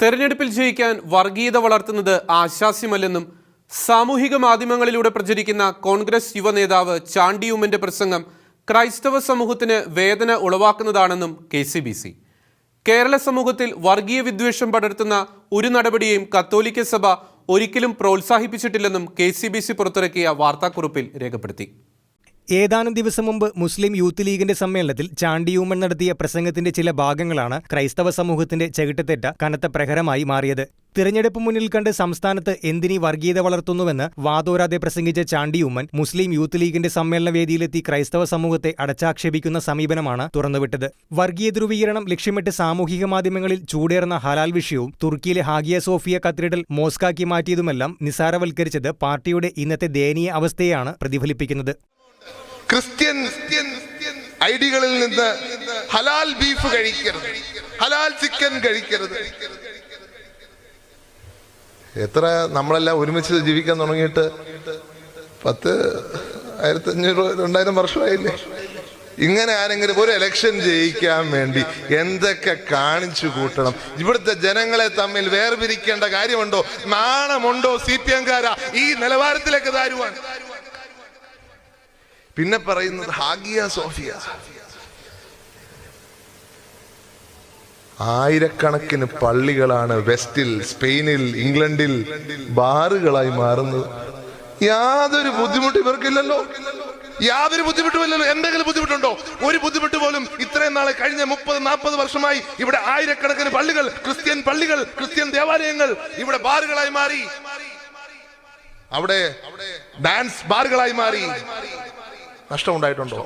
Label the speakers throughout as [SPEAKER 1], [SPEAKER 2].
[SPEAKER 1] തെരഞ്ഞെടുപ്പിൽ ജയിക്കാൻ വർഗീയത വളർത്തുന്നത് ആശാസ്യമല്ലെന്നും സാമൂഹിക മാധ്യമങ്ങളിലൂടെ പ്രചരിക്കുന്ന കോൺഗ്രസ് യുവ നേതാവ് ചാണ്ടിയുമ്മന്റെ പ്രസംഗം ക്രൈസ്തവ സമൂഹത്തിന് വേദന ഉളവാക്കുന്നതാണെന്നും K C B C. Kerala സമൂഹത്തിൽ വർഗീയ വിദ്വേഷം പടർത്തുന്ന ഒരു നടപടിയെയും കത്തോലിക്ക സഭ ഒരിക്കലും പ്രോത്സാഹിപ്പിച്ചിട്ടില്ലെന്നും കെ സി ബി സി പുറത്തിറക്കിയ വാർത്താക്കുറിപ്പിൽ രേഖപ്പെടുത്തി.
[SPEAKER 2] ഏതാനും ദിവസം മുമ്പ് മുസ്ലിം യൂത്ത് ലീഗിന്റെ സമ്മേളനത്തിൽ ചാണ്ടിയൂമൻ നടത്തിയ പ്രസംഗത്തിന്റെ ചില ഭാഗങ്ങളാണ് ക്രൈസ്തവ സമൂഹത്തിന്റെ ചെകിട്ടത്തെറ്റ കനത്ത പ്രഹരമായി മാറിയത്. തിരഞ്ഞെടുപ്പ് മുന്നിൽ കണ്ട് സംസ്ഥാനത്ത് എന്തിനി വർഗീയത വളർത്തുന്നുവെന്ന് വാതോരാതെ പ്രസംഗിച്ച ചാണ്ടിയൂമൻ മുസ്ലിം യൂത്ത് ലീഗിന്റെ സമ്മേളന വേദിയിലെത്തി ക്രൈസ്തവ സമൂഹത്തെ അടച്ചാക്ഷേപിക്കുന്ന സമീപനമാണ് തുറന്നുവിട്ടത്. വർഗീയ ധ്രുവീകരണം ലക്ഷ്യമിട്ട് സാമൂഹിക മാധ്യമങ്ങളിൽ ചൂടേറുന്ന ഹലാൽ വിഷയവും തുർക്കിയിലെ ഹാഗിയ സോഫിയ കത്തീഡ്രൽ മോസ്കാക്കി മാറ്റിയതുമെല്ലാം നിസാരവൽക്കരിച്ചത് പാർട്ടിയുടെ ഇന്നത്തെ ദയനീയ അവസ്ഥയാണ് പ്രതിഫലിപ്പിക്കുന്നത്.
[SPEAKER 3] ക്രിസ്ത്യൻ ഐഡികളിൽ നിന്ന് ഹലാൽ ബീഫ് കഴിക്കരുത്. ഹലാൽ ചിക്കൻ കഴിക്കരുത്. എത്ര നമ്മളെല്ലാം ഒരുമിച്ച് ജീവിക്കാൻ തുടങ്ങിയിട്ട് പത്ത് ആയിരത്തി അഞ്ഞൂറ് രണ്ടായിരം വർഷമായില്ലേ? ഇങ്ങനെ ആരെങ്കിലും ഒരു ഇലക്ഷൻ ജയിക്കാൻ വേണ്ടി എന്തൊക്കെ കാണിച്ചു കൂട്ടണം? ഇവിടുത്തെ ജനങ്ങളെ തമ്മിൽ വേർപിരിക്കേണ്ട കാര്യമുണ്ടോ? നാണമുണ്ടോ? സി പി എംകാരാ ഈ നിലവാരത്തിലേക്ക് താരുവാൻ പിന്നെ പറയുന്നത് ഹാഗിയ സോഫിയ. ആയിരക്കണക്കിന് പള്ളികളാണ് വെസ്റ്റിൽ സ്പെയിനിൽ ഇംഗ്ലണ്ടിൽ ബാറുകളായി മാറുന്നത്. യാതൊരു ബുദ്ധിമുട്ട് ഇവർക്കില്ലല്ലോ. യാതൊരു ബുദ്ധിമുട്ടുമില്ലല്ലോ എന്തെങ്കിലും ബുദ്ധിമുട്ടുണ്ടോ? ഒരു ബുദ്ധിമുട്ട് പോലും ഇത്രയും നാളെ കഴിഞ്ഞ മുപ്പത് നാൽപ്പത് വർഷമായി ഇവിടെ ആയിരക്കണക്കിന് പള്ളികൾ ക്രിസ്ത്യൻ പള്ളികൾ ക്രിസ്ത്യൻ ദേവാലയങ്ങൾ ഇവിടെ ബാറുകളായി മാറി. അവിടെ ഡാൻസ് ബാറുകളായി മാറി. നഷ്ടമുണ്ടായിട്ടുണ്ടോ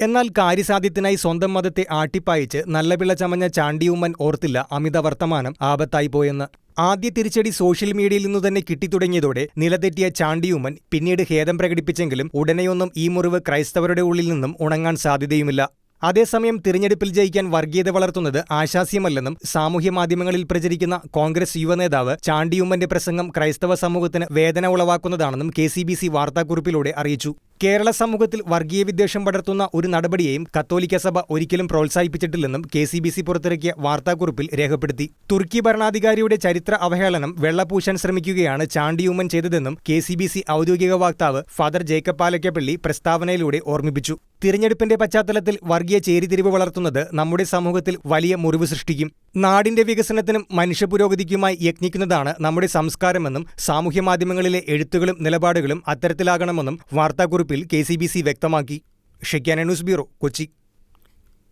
[SPEAKER 2] എന്നാൽ കാര്യസാധ്യത്തിനായി സ്വന്തം മതത്തെ ആട്ടിപ്പായിച്ച് നല്ല പിള്ള ചമഞ്ഞ ചാണ്ടിയുമ്മൻ ഓർത്തില്ല അമിത വർത്തമാനം ആപത്തായി പോയെന്ന്. ആദ്യ തിരിച്ചടി സോഷ്യൽ മീഡിയയിൽ നിന്നു തന്നെ കിട്ടിത്തുടങ്ങിയതോടെ നിലതെറ്റിയ ചാണ്ടിയുമ്മൻ പിന്നീട് ഖേദം പ്രകടിപ്പിച്ചെങ്കിലും ഉടനെയൊന്നും ഈ മുറിവ് ക്രൈസ്തവരുടെ ഉള്ളിൽ നിന്നും ഉണങ്ങാൻ സാധ്യതയുമില്ല. അതേസമയം തിരഞ്ഞെടുപ്പിൽ ജയിക്കാൻ വർഗീയത വളർത്തുന്നത് ആശാസ്യമല്ലെന്നും സാമൂഹ്യ മാധ്യമങ്ങളിൽ പ്രചരിക്കുന്ന കോൺഗ്രസ് യുവനേതാവ് ചാണ്ടിയുമ്മന്റെ പ്രസംഗം ക്രൈസ്തവ സമൂഹത്തിന് വേദന ഉളവാക്കുന്നതാണെന്നും കെ സി ബി സി വാർത്താക്കുറിപ്പിലൂടെ അറിയിച്ചു. കേരള സമൂഹത്തിൽ വർഗീയ വിദ്വേഷം പടർത്തുന്ന ഒരു നടപടിയെയും കത്തോലിക്ക സഭ ഒരിക്കലും പ്രോത്സാഹിപ്പിച്ചിട്ടില്ലെന്നും കെ സി ബി സി പുറത്തിറക്കിയ വാർത്താക്കുറിപ്പിൽ രേഖപ്പെടുത്തി. തുർക്കി ഭരണാധികാരിയുടെ ചരിത്ര അവഹേളനം വെള്ളപൂശാൻ ശ്രമിക്കുകയാണ് ചാണ്ടിയൂമൻ ചെയ്തതെന്നും കെ സി ബി സി ഔദ്യോഗിക വക്താവ് ഫാദർ ജേക്കബ് പാലക്കപ്പള്ളി പ്രസ്താവനയിലൂടെ ഓർമ്മിപ്പിച്ചു. തിരഞ്ഞെടുപ്പിന്റെ പശ്ചാത്തലത്തിൽ വർഗീയ ചേരിതിരിവ് വളർത്തുന്നത് നമ്മുടെ സമൂഹത്തിൽ വലിയ മുറിവ് സൃഷ്ടിക്കും. നാടിന്റെ വികസനത്തിനും മനുഷ്യപുരോഗതിക്കുമായി യത്നിക്കുന്നതാണ് നമ്മുടെ സംസ്കാരമെന്നും സാമൂഹ്യ മാധ്യമങ്ങളിലെ എഴുത്തുകളും നിലപാടുകളും അത്തരത്തിലാകണമെന്നും വാർത്താക്കുറിപ്പിൽ കെ വ്യക്തമാക്കി. Shekinah news bureau Kochi.